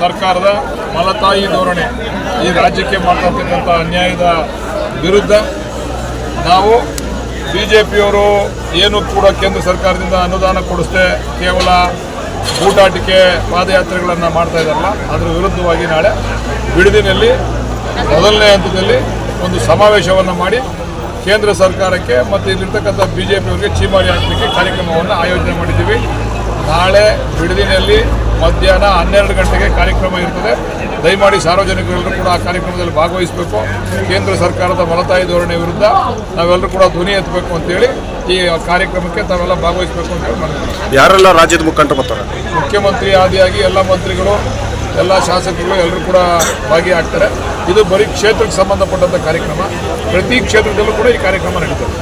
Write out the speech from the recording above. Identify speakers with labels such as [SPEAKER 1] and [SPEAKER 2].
[SPEAKER 1] ಸರ್ಕಾರದ ಮಲತಾಯಿ ಧೋರಣೆ ಈ ರಾಜ್ಯಕ್ಕೆ ಮಾಡ್ತಕ್ಕಂಥ ಅನ್ಯಾಯದ ವಿರುದ್ಧ ನಾವು ಬಿ ಜೆ ಪಿಯವರು ಏನು ಕೂಡ ಕೇಂದ್ರ ಸರ್ಕಾರದಿಂದ ಅನುದಾನ ಕೊಡಿಸ್ದೆ ಕೇವಲ ಊಟಾಟಿಕೆ ಪಾದಯಾತ್ರೆಗಳನ್ನು ಮಾಡ್ತಾ ಇದ್ದಾರಲ್ಲ, ಅದರ ವಿರುದ್ಧವಾಗಿ ನಾಳೆ ಬಿಡದಿನಲ್ಲಿ ಮೊದಲನೇ ಹಂತದಲ್ಲಿ ಒಂದು ಸಮಾವೇಶವನ್ನು ಮಾಡಿ ಕೇಂದ್ರ ಸರ್ಕಾರಕ್ಕೆ ಮತ್ತು ಇಲ್ಲಿರ್ತಕ್ಕಂಥ ಬಿ ಜೆ ಪಿಯವರಿಗೆ ಚೀಮಾರಿ ಹಾಕಲಿಕ್ಕೆ ಕಾರ್ಯಕ್ರಮವನ್ನು ಆಯೋಜನೆ ಮಾಡಿದ್ದೀವಿ. ನಾಳೆ ಬಿಡದಿನಲ್ಲಿ ಮಧ್ಯಾಹ್ನ ಹನ್ನೆರಡು ಗಂಟೆಗೆ ಕಾರ್ಯಕ್ರಮ ಇರ್ತದೆ. ದಯಮಾಡಿ ಸಾರ್ವಜನಿಕರೆಲ್ಲರೂ ಕೂಡ ಆ ಕಾರ್ಯಕ್ರಮದಲ್ಲಿ ಭಾಗವಹಿಸಬೇಕು. ಕೇಂದ್ರ ಸರ್ಕಾರದ ಮಲತಾಯಿ ಧೋರಣೆ ವಿರುದ್ಧ ನಾವೆಲ್ಲರೂ ಕೂಡ ಧ್ವನಿ ಎತ್ತಬೇಕು ಅಂತೇಳಿ ಈ ಕಾರ್ಯಕ್ರಮಕ್ಕೆ ತಾವೆಲ್ಲ ಭಾಗವಹಿಸಬೇಕು ಅಂತೇಳಿ ಮಾಡಿದ್ದೀವಿ
[SPEAKER 2] ಯಾರೆಲ್ಲ ರಾಜ್ಯದ ಮುಖಂಡರು ಬರ್ತಾರೆ?
[SPEAKER 1] ಮುಖ್ಯಮಂತ್ರಿ ಆದಿಯಾಗಿ ಎಲ್ಲ ಮಂತ್ರಿಗಳು ಎಲ್ಲ ಶಾಸಕರು ಎಲ್ಲರೂ ಕೂಡ ಭಾಗಿಯಾಗ್ತಾರೆ. ಇದು ಬರೀ ಕ್ಷೇತ್ರಕ್ಕೆ ಸಂಬಂಧಪಟ್ಟಂಥ ಕಾರ್ಯಕ್ರಮ. ಪ್ರತಿ ಕ್ಷೇತ್ರದಲ್ಲೂ ಕೂಡ ಈ ಕಾರ್ಯಕ್ರಮ ನಡೀತದೆ.